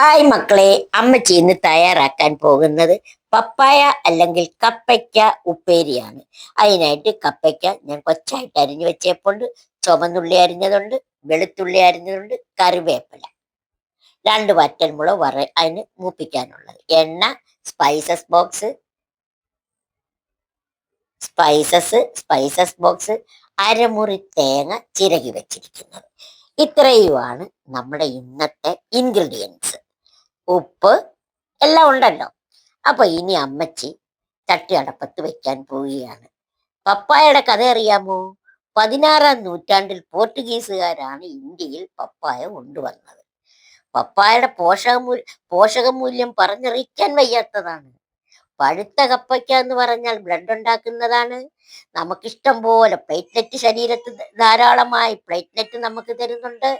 Hi മക്കളെ അമ്മച്ചി ഇന്ന് തയ്യാറാക്കാൻ പോകുന്നത് പപ്പായ അല്ലെങ്കിൽ കപ്പയ്ക്ക ഉപ്പേരിയാണ്. അതിനായിട്ട് കപ്പയ്ക്ക ഞാൻ കൊച്ചായിട്ട് അരിഞ്ഞു വെച്ചേപ്പുണ്ട്. ചുമന്നുള്ളി അരിഞ്ഞതുണ്ട് വെളുത്തുള്ളി അരിഞ്ഞതുണ്ട് കറിവേപ്പില. രണ്ട് വറ്റൽമുളക് വറ അതിന് മൂപ്പിക്കാനുള്ളത്. എണ്ണ spices box spices spices box അരമുറി തേങ്ങ ചിരകി വെച്ചിരിക്കുന്നത്. ഇത്രയുമാണ് നമ്മുടെ ഇന്നത്തെ ഇൻഗ്രീഡിയൻസ് ഉപ്പ് എല്ലാം ഉണ്ടല്ലോ. അപ്പൊ ഇനി അമ്മച്ചി തട്ടി അടപ്പത്ത് വെക്കാൻ പോവുകയാണ്. പപ്പായയുടെ കഥ അറിയാമോ? പതിനാറാം നൂറ്റാണ്ടിൽ പോർട്ടുഗീസുകാരാണ് ഇന്ത്യയിൽ പപ്പായ കൊണ്ടുവന്നത്. പപ്പായയുടെ പോഷകമൂ പോഷകമൂല്യം പറഞ്ഞറിയിക്കാൻ വയ്യാത്തതാണ്. പഴുത്ത കപ്പയ്ക്ക എന്ന് പറഞ്ഞാൽ ബ്ലഡ് ഉണ്ടാക്കുന്നതാണ് നമുക്കിഷ്ടം പോലെ പ്ലേറ്റ്ലെറ്റ് ശരീരത്തിൽ ധാരാളമായി പ്ലേറ്റ്ലെറ്റ് നമുക്ക് തരുന്നുണ്ട്.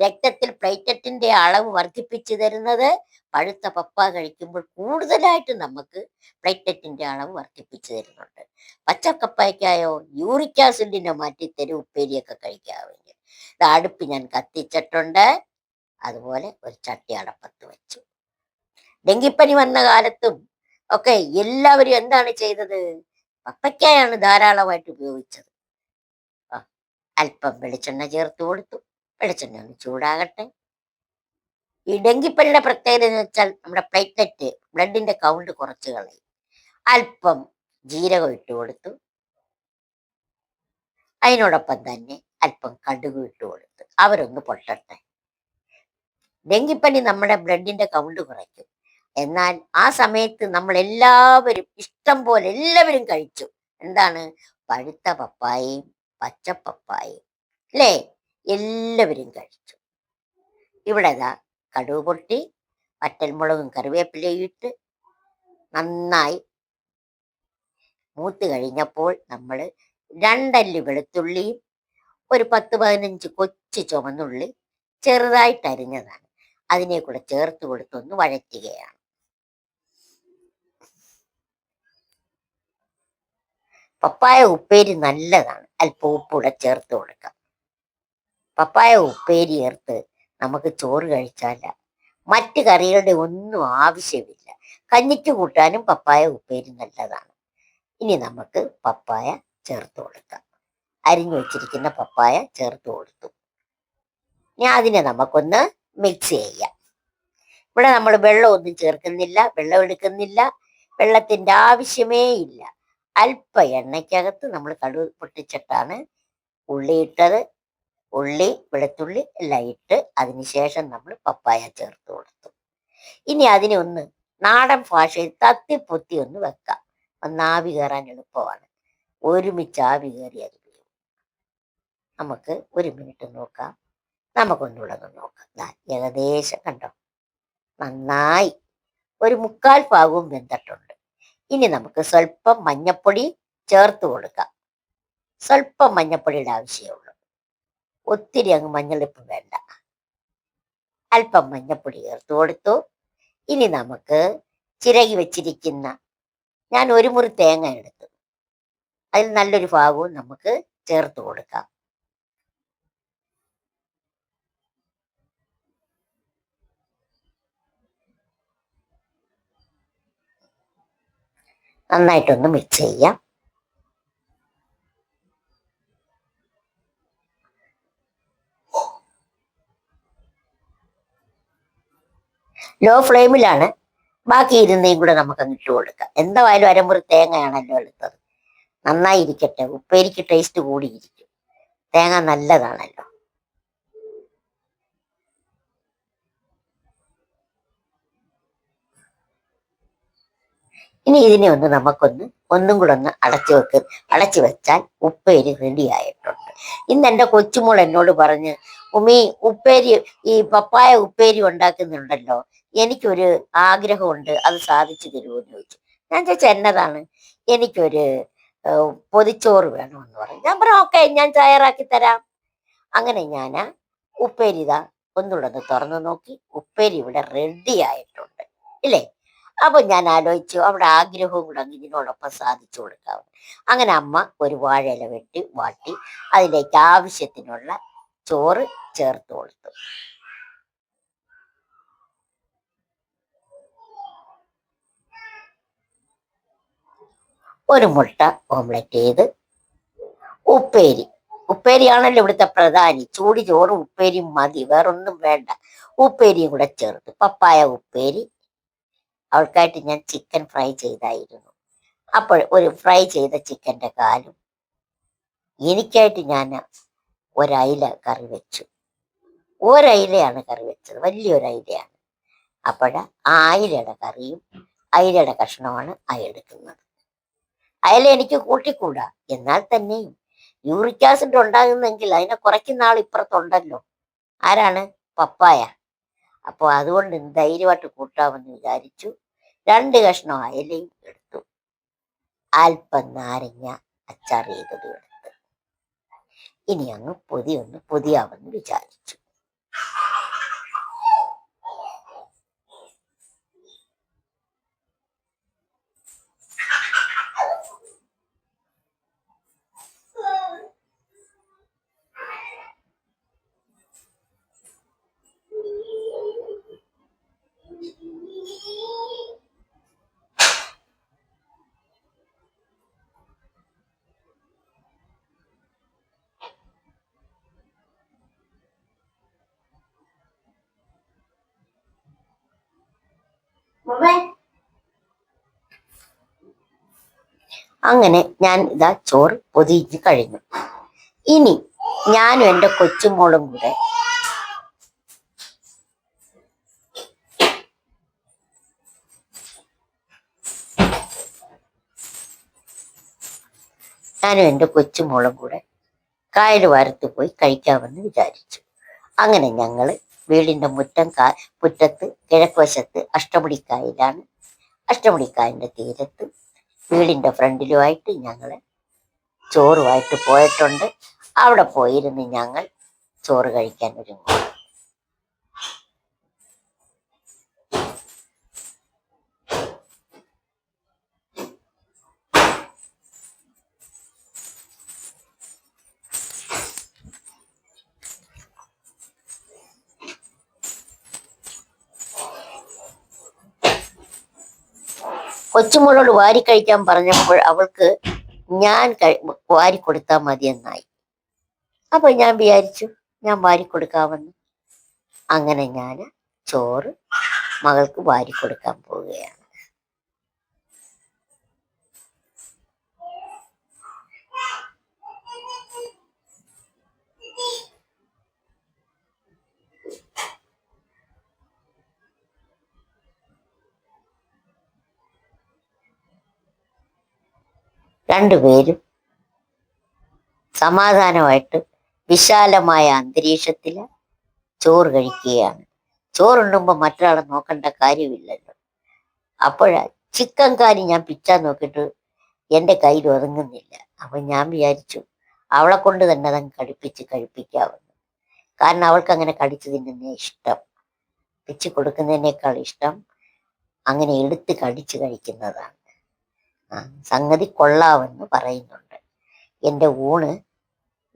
രക്തത്തിൽ പ്ലേറ്ററ്റിന്റെ അളവ് വർദ്ധിപ്പിച്ചു തരുന്നത് പഴുത്ത പപ്പ കഴിക്കുമ്പോൾ കൂടുതലായിട്ട് നമുക്ക് പ്ലേറ്ററ്റിന്റെ അളവ് വർദ്ധിപ്പിച്ചു തരുന്നുണ്ട്. പച്ചക്കപ്പയ്ക്കായോ യൂറിക് മാറ്റി തരും ഉപ്പേരിയൊക്കെ കഴിക്കാമെങ്കിൽ. ഇത് അടുപ്പ് ഞാൻ കത്തിച്ചിട്ടുണ്ട്. അതുപോലെ ഒരു ചട്ടി അടപ്പത്ത് വെച്ചു. ഡെങ്കിപ്പനി വന്ന കാലത്തും ഒക്കെ എല്ലാവരും എന്താണ് ചെയ്തത്? പപ്പയ്ക്കായാണ് ധാരാളമായിട്ട് ഉപയോഗിച്ചത്. അല്പം വെളിച്ചെണ്ണ ചേർത്ത് കൊടുത്തു. വെളിച്ചെണ്ണ ഒന്ന് ചൂടാകട്ടെ. ഈ ഡെങ്കിപ്പനിയുടെ പ്രത്യേകത എന്ന് വെച്ചാൽ നമ്മുടെ പ്ലേറ്റ്ലെറ്റ് ബ്ലഡിന്റെ കൗണ്ട് കുറച്ച് കളയും. അല്പം ജീരകം ഇട്ട് കൊടുത്തു. അതിനോടൊപ്പം തന്നെ അല്പം കടുക് ഇട്ട് കൊടുത്തു. അവരൊന്ന് പൊട്ടട്ടെ. ഡെങ്കിപ്പനി നമ്മുടെ ബ്ലഡിന്റെ കൗണ്ട് കുറയ്ക്കും. എന്നാൽ ആ സമയത്ത് നമ്മൾ എല്ലാവരും ഇഷ്ടം പോലെ എല്ലാവരും കഴിച്ചു. എന്താണ്? പഴുത്ത പപ്പായയും പച്ച പപ്പായയും അല്ലേ? എല്ലാവരും കഴിച്ചു. ഇവിടെ ഇതാ കടുവ് പൊട്ടി വറ്റൽമുളകും കറിവേപ്പിലയും ഇട്ട് നന്നായി മൂത്ത് കഴിഞ്ഞപ്പോൾ നമ്മൾ രണ്ടല്ലി വെളുത്തുള്ളിയും ഒരു പത്ത് പതിനഞ്ച് കൊച്ചു ചുമന്നുള്ളി ചെറുതായിട്ട് അരിഞ്ഞതാണ്. അതിനെ കൂടെ ചേർത്ത് കൊടുത്തൊന്ന് വഴറ്റുകയാണ്. പപ്പായ ഉപ്പേരി നല്ലതാണ്. അല്പം ഉപ്പൂടെ ചേർത്ത് കൊടുക്കാം. പപ്പായ ഉപ്പേരി ചേർത്ത് നമുക്ക് ചോറ് കഴിച്ചാല. മറ്റ് കറികളുടെ ഒന്നും ആവശ്യമില്ല. കഞ്ഞിക്ക് കൂട്ടാനും പപ്പായ ഉപ്പേരി നല്ലതാണ്. ഇനി നമുക്ക് പപ്പായ ചേർത്ത് കൊടുക്കാം. അരിഞ്ഞു വെച്ചിരിക്കുന്ന പപ്പായ ചേർത്ത് കൊടുത്തു. ഇനി അതിനെ നമുക്കൊന്ന് മിക്സ് ചെയ്യാം. ഇവിടെ നമ്മൾ വെള്ളമൊന്നും ചേർക്കുന്നില്ല വെള്ളം എടുക്കുന്നില്ല വെള്ളത്തിന്റെ ആവശ്യമേ ഇല്ല. അല്പ എണ്ണയ്ക്കകത്ത് നമ്മൾ കടുക് പൊട്ടിച്ചിട്ടാണ് ഉള്ളി ഇട്ടത്. ഉള്ളി വെളുത്തുള്ളി എല്ലാം ഇട്ട് അതിനുശേഷം നമ്മൾ പപ്പായ ചേർത്ത് കൊടുത്തു. ഇനി അതിനെ ഒന്ന് നാടൻ ഭാഷയിൽ തത്തിപ്പൊത്തി ഒന്ന് വെക്കാം. ഒന്ന് ആവി കയറാൻ എളുപ്പമാണ്. ഒരുമിച്ച് ആവി കയറി അത് നമുക്ക് ഒരു മിനിറ്റ് നോക്കാം. നമുക്കൊന്നുകൂടെ നോക്കാം. ദാ ഏകദേശം കണ്ടോ? നന്നായി. ഒരു മുക്കാൽ ഭാഗവും വെന്തിട്ടുണ്ട്. ഇനി നമുക്ക് സ്വല്പം മഞ്ഞപ്പൊടി ചേർത്ത് കൊടുക്കാം. സ്വല്പം മഞ്ഞപ്പൊടിയുടെ ആവശ്യമുള്ളൂ. ഒത്തിരി അങ്ങ് മഞ്ഞളിപ്പ് വേണ്ട. അല്പം മഞ്ഞപ്പൊടി ചേർത്ത് കൊടുത്തു. ഇനി നമുക്ക് ചിരകി വെച്ചിരിക്കുന്ന ഞാൻ ഒരു മുറി തേങ്ങ എടുത്തു. അതിൽ നല്ലൊരു ഭാഗവും നമുക്ക് ചേർത്ത് കൊടുക്കാം. നന്നായിട്ടൊന്ന് മിക്സ് ചെയ്യാം. ലോ ഫ്ലെയിമിലാണ്. ബാക്കി ഇരുന്നേയും കൂടെ നമുക്ക് അങ്ങ് ഇട്ട് കൊടുക്കാം. എന്തായാലും അരമുറി തേങ്ങയാണല്ലോ എടുത്തത്. നന്നായി ഇരിക്കട്ടെ ഉപ്പേരിക്ക് ടേസ്റ്റ് കൂടിയിരിക്കും. തേങ്ങ നല്ലതാണല്ലോ. ഇനി ഇതിനെ ഒന്ന് നമുക്കൊന്ന് ഒന്നും കൂടെ ഒന്ന് അടച്ചു വെക്ക് അടച്ചു വെച്ചാൽ ഉപ്പേരി റെഡിയായിട്ടുണ്ട് ഇന്ന് എന്റെ കൊച്ചുമോൾ എന്നോട് പറഞ്ഞ് ഉമ്മീ ഉപ്പേരി ഈ പപ്പായ ഉപ്പേരി ഉണ്ടാക്കുന്നുണ്ടല്ലോ. എനിക്കൊരു ആഗ്രഹമുണ്ട് അത് സാധിച്ചു തരുമോ എന്ന് ചോദിച്ചു. ഞാൻ ചോദിച്ചു എന്നതാണ്? എനിക്കൊരു പൊതിച്ചോറ് വേണമെന്ന് പറഞ്ഞു. ഞാൻ പറഞ്ഞു ഓക്കെ ഞാൻ തയ്യാറാക്കി തരാം. അങ്ങനെ ഞാൻ ഉപ്പേരി ഇതാ ഒന്നുകൂടെ ഒന്ന് തുറന്നു നോക്കി. ഉപ്പേരി ഇവിടെ റെഡി ആയിട്ടുണ്ട് ഇല്ലേ? അപ്പൊ ഞാൻ ആലോചിച്ചു അവിടെ ആഗ്രഹവും കൂടെ ഇതിനോടൊപ്പം സാധിച്ചു കൊടുക്കാവും അങ്ങനെ അമ്മ ഒരു വാഴയില വെട്ടി വാട്ടി അതിലേക്ക് ആവശ്യത്തിനുള്ള ചോറ് ചേർത്ത് കൊടുത്തു. ഒരു മുട്ട ഓംലെറ്റ് ചെയ്ത് ഉപ്പേരി. ഉപ്പേരിയാണല്ലോ ഇവിടുത്തെ പ്രധാനി. ചൂടി ചോറും ഉപ്പേരിയും മതി. വേറൊന്നും വേണ്ട. ഉപ്പേരിയും കൂടെ ചേർത്ത്. പപ്പായ ഉപ്പേരി. അവൾക്കായിട്ട് ഞാൻ ചിക്കൻ ഫ്രൈ ചെയ്തായിരുന്നു. അപ്പോൾ ഒരു ഫ്രൈ ചെയ്ത ചിക്കന്റെ കാലും എനിക്കായിട്ട് ഞാൻ ഒരയില കറി വെച്ചു. ഒരയിലയാണ് കറി വെച്ചത്. വലിയൊരയിലയാണ്. അപ്പോഴ ആ അയിലയുടെ കറിയും അയിലയുടെ കഷ്ണമാണ് ആ അയില എനിക്ക് കൂട്ടിക്കൂടാ? എന്നാൽ തന്നെയും യൂറിക് ആസിഡ് ഉണ്ടാകുന്നെങ്കിൽ അതിനെ കുറയ്ക്കുന്ന ആൾ ഇപ്പുറത്തുണ്ടല്ലോ. ആരാണ്? പപ്പായ. അപ്പോൾ അതുകൊണ്ട് ധൈര്യമായിട്ട് കൂട്ടാമെന്ന് വിചാരിച്ചു. രണ്ട് കഷ്ണം അയലയും എടുത്തു. അല്പം നാരങ്ങ അച്ചാർ ചെയ്തത് എടുത്ത്. ഇനി അങ്ങ് പൊതിയൊന്ന് പൊതിയാമെന്ന് വിചാരിച്ചു. അങ്ങനെ ഞാൻ ഇതാ ചോറ് പൊതിഞ്ഞ് കഴിഞ്ഞു. ഇനി ഞാനും എന്റെ കൊച്ചുമോളും കൂടെ ഞാനും എന്റെ കൊച്ചുമോളും കൂടെ കായൽ വാരത്ത് പോയി കഴിക്കാമെന്ന് വിചാരിച്ചു. അങ്ങനെ ഞങ്ങൾ വീടിന്റെ മുറ്റം കാ മുറ്റത്ത് കിഴക്കുവശത്ത് അഷ്ടമുടിക്കായലാണ്. അഷ്ടമുടിക്കായന്റെ തീരത്ത് വീടിന്റെ ഫ്രണ്ടിലുമായിട്ട് ഞങ്ങൾ ചോറുമായിട്ട് പോയിട്ടുണ്ട്. അവിടെ പോയിരുന്ന് ഞങ്ങൾ ചോറ് കഴിക്കാൻ ഒരുങ്ങും. കൊച്ചുമോളോട് വാരി കഴിക്കാൻ പറഞ്ഞപ്പോൾ അവൾക്ക് ഞാൻ വാരി കൊടുത്താൽ മതി എന്നായി. അപ്പൊ ഞാൻ വിചാരിച്ചു ഞാൻ വാരി കൊടുക്കാമെന്ന്. അങ്ങനെ ഞാൻ ചോറ് മകൾക്ക് വാരി കൊടുക്കാൻ പോവുകയാണ്. രണ്ടുപേരും സമാധാനമായിട്ട് വിശാലമായ അന്തരീക്ഷത്തിൽ ചോറ് കഴിക്കുകയാണ്. ചോറുണ്ണുമ്പോൾ മറ്റൊരാളെ നോക്കേണ്ട കാര്യമില്ലല്ലോ. അപ്പോഴാ ചിക്കൻ കാരി ഞാൻ പിച്ചാൻ നോക്കിയിട്ട് എന്റെ കയ്യിൽ ഒതുങ്ങുന്നില്ല. അപ്പം ഞാൻ വിചാരിച്ചു അവളെ കൊണ്ട് തന്നെ അതങ്ങ് കടുപ്പിച്ച് കഴിപ്പിക്കാവുന്നു. കാരണം അവൾക്ക് അങ്ങനെ കടിച്ചു തിന്നുന്നേ ഇഷ്ടം. പിച്ച് കൊടുക്കുന്നതിനേക്കാൾ ഇഷ്ടം അങ്ങനെ എടുത്ത് കടിച്ച് കഴിക്കുന്നതാണ്. സംഗതി കൊള്ളാമെന്ന് പറയുന്നുണ്ട്. എന്റെ ഊണ്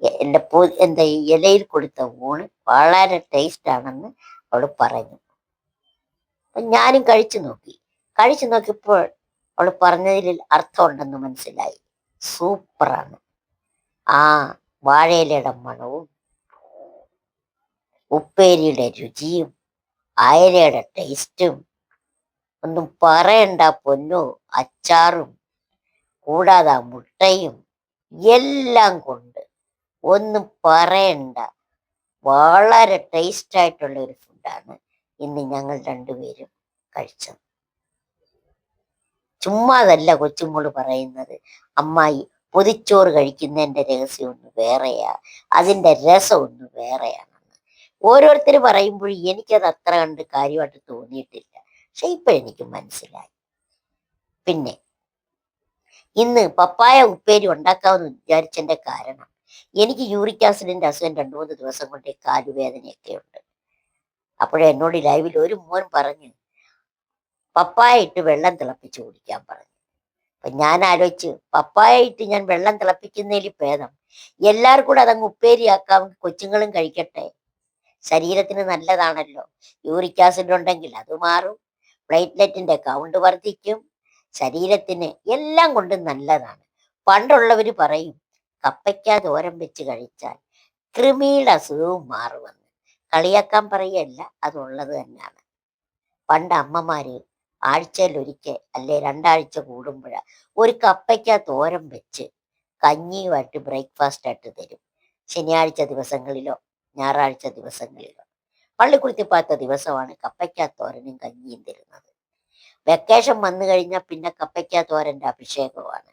എന്റെ പൂ എന്റെ ഇലയിൽ കൊടുത്ത ഊണ് വളരെ ടേസ്റ്റ് ആണെന്ന് അവൾ പറഞ്ഞു. അപ്പം ഞാനും കഴിച്ചു നോക്കി. കഴിച്ചു നോക്കിയപ്പോൾ അവൾ പറഞ്ഞതിൽ അർത്ഥമുണ്ടെന്ന് മനസ്സിലായി. സൂപ്പറാണ്. ആ വാഴയിലയുടെ മണവും ഉപ്പേരിയുടെ രുചിയും അയലയുടെ ടേസ്റ്റും ഒന്നും പറയണ്ട പൊന്നോ അച്ചാറും കൂടാതെ മുട്ടയും എല്ലാം കൊണ്ട് ഒന്നും പറയണ്ട. വളരെ ടേസ്റ്റ് ആയിട്ടുള്ള ഒരു ഫുഡാണ് ഇന്ന് ഞങ്ങൾ രണ്ടുപേരും കഴിച്ചത്. ചുമ്മാതല്ല കൊച്ചുമോൾ പറയുന്നത്. അമ്മായി പൊതിച്ചോറ് കഴിക്കുന്നതിന്റെ രഹസ്യം ഒന്ന് വേറെയാ. അതിന്റെ രസം ഒന്ന് വേറെയാണെന്ന്. ഓരോരുത്തർ പറയുമ്പോൾ എനിക്കത് അത്ര കണ്ട് കാര്യമായിട്ട് തോന്നിയിട്ടില്ല. പക്ഷെ ഇപ്പൊ എനിക്ക് മനസ്സിലായി. പിന്നെ ഇന്ന് പപ്പായ ഉപ്പേരി ഉണ്ടാക്കാമെന്ന് വിചാരിച്ചതിന്റെ കാരണം എനിക്ക് യൂറിക് ആസിഡിന്റെ അസുഖം രണ്ടു മൂന്ന് ദിവസം കൊണ്ട് കാലുവേദനയൊക്കെ ഉണ്ട് അപ്പോഴേ എന്നോട് ലൈവിൽ ഒരു മോൻ പറഞ്ഞു പപ്പായ ഇട്ട് വെള്ളം തിളപ്പിച്ച് കുടിക്കാൻ പറഞ്ഞു. അപ്പൊ ഞാൻ ആലോചിച്ച് പപ്പായ ഇട്ട് ഞാൻ വെള്ളം തിളപ്പിക്കുന്നതിൽ ഭേദം. എല്ലാവർക്കും കൂടെ അതങ്ങ് ഉപ്പേരിയാക്കാം കൊച്ചുങ്ങളും കഴിക്കട്ടെ. ശരീരത്തിന് നല്ലതാണല്ലോ. യൂറിക് ആസിഡ് ഉണ്ടെങ്കിൽ അത് മാറും. പ്ലേറ്റ്ലെറ്റിന്റെ കൗണ്ട് വർദ്ധിക്കും. ശരീരത്തിന് എല്ലാം കൊണ്ടും നല്ലതാണ്. പണ്ടുള്ളവർ പറയും കപ്പയ്ക്കാ തോരൻ വെച്ച് കഴിച്ചാൽ കൃമിയുടെ അസുഖവും മാറുമെന്ന്. കളിയാക്കാൻ പറയല്ല അതുള്ളത് തന്നെയാണ്. പണ്ട് അമ്മമാര് ആഴ്ചയിൽ ഒരിക്കൽ അല്ലെ രണ്ടാഴ്ച കൂടുമ്പോഴ ഒരു കപ്പയ്ക്കാ തോരം വെച്ച് കഞ്ഞിയുമായിട്ട് ബ്രേക്ക്ഫാസ്റ്റ് ആയിട്ട് തരും. ശനിയാഴ്ച ദിവസങ്ങളിലോ ഞായറാഴ്ച ദിവസങ്ങളിലോ. പള്ളിക്കുളിത്തിപ്പാത്ത ദിവസമാണ് കപ്പയ്ക്കാ തോരനും കഞ്ഞിയും തരുന്നത്. വെക്കേഷൻ വന്നു കഴിഞ്ഞാൽ പിന്നെ കപ്പയ്ക്ക തോരന്റെ അഭിഷേകമാണ്.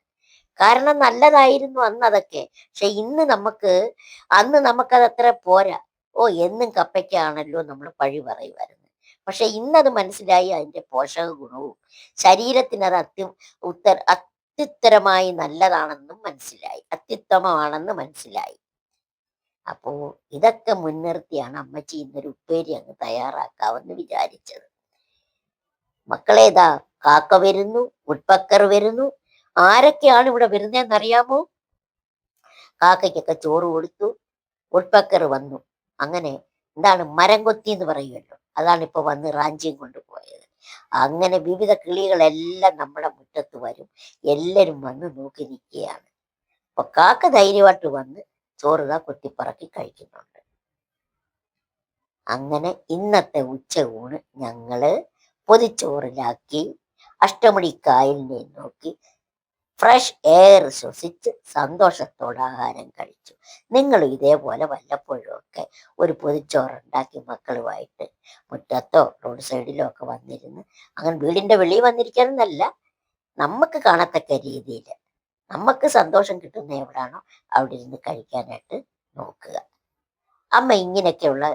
കാരണം നല്ലതായിരുന്നു അന്ന് അതൊക്കെ പക്ഷെ ഇന്ന് നമുക്ക് അന്ന് നമുക്കത് അത്ര പോരാ. ഓ എന്നും കപ്പയ്ക്കാണല്ലോ നമ്മൾ പഴി പറയുമായിരുന്നു പക്ഷെ ഇന്നത് മനസ്സിലായി അതിന്റെ പോഷക ഗുണവും ശരീരത്തിന് അത് അത്യ ഉത്തര അത്യുത്തരമായി നല്ലതാണെന്നും മനസ്സിലായി. അത്യുത്തമമാണെന്ന് മനസ്സിലായി. അപ്പോ ഇതൊക്കെ മുൻനിർത്തിയാണ് അമ്മച്ചി ഇന്നൊരു ഉപ്പേരി അങ്ങ് തയ്യാറാക്കാമെന്ന് വിചാരിച്ചത്. മക്കളേതാ കാക്ക വരുന്നു ഉൾപ്പക്കർ വരുന്നു. ആരൊക്കെയാണ് ഇവിടെ വരുന്നതെന്ന് അറിയാമോ കാക്കയ്ക്കൊക്കെ ചോറ് കൊടുത്തു ഉൾപ്പക്കർ വന്നു. അങ്ങനെ എന്താണ് മരം കൊത്തി എന്ന് പറയുമല്ലോ. അതാണ് ഇപ്പൊ വന്ന് റാഞ്ചിയും കൊണ്ടുപോയത്. അങ്ങനെ വിവിധ കിളികളെല്ലാം നമ്മുടെ മുറ്റത്ത് വരും. എല്ലാരും വന്ന് നോക്കി നിൽക്കുകയാണ്. അപ്പൊ കാക്ക ധൈര്യമായിട്ട് വന്ന് ചോറുക കൊത്തിപ്പറക്കി കഴിക്കുന്നുണ്ട്. അങ്ങനെ ഇന്നത്തെ ഉച്ച ഊണ് ഞങ്ങൾ പൊതിച്ചോറിലാക്കി അഷ്ടമണിക്കായലിനെ നോക്കി. ഫ്രഷ് എയർ ശ്വസിച്ച് സന്തോഷത്തോടെ ആഹാരം കഴിച്ചു. നിങ്ങൾ ഇതേപോലെ വല്ലപ്പോഴും ഒക്കെ ഒരു പൊതിച്ചോറുണ്ടാക്കി മക്കളുമായിട്ട് മുറ്റത്തോ റോഡ് സൈഡിലോ ഒക്കെ വന്നിരുന്ന് അങ്ങനെ വീടിന്റെ വെളിയിൽ വന്നിരിക്കാനെന്നല്ല നമുക്ക് കാണത്തക്ക രീതിയിൽ നമുക്ക് സന്തോഷം കിട്ടുന്ന എവിടാണോ അവിടെ ഇരുന്ന് കഴിക്കാനായിട്ട് നോക്കുക. അമ്മ ഇങ്ങനെയൊക്കെയുള്ള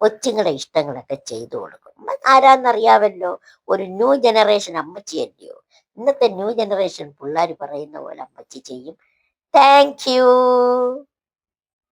കൊച്ചുങ്ങളുടെ ഇഷ്ടങ്ങളൊക്കെ ചെയ്തു കൊടുക്കും. ആരാന്നറിയാമല്ലോ? ഒരു ന്യൂ ജനറേഷൻ അമ്മച്ചി അല്ലയോ ഇന്നത്തെ ന്യൂ ജനറേഷൻ പിള്ളേർ പറയുന്ന പോലെ അമ്മച്ചി ചെയ്യും. താങ്ക്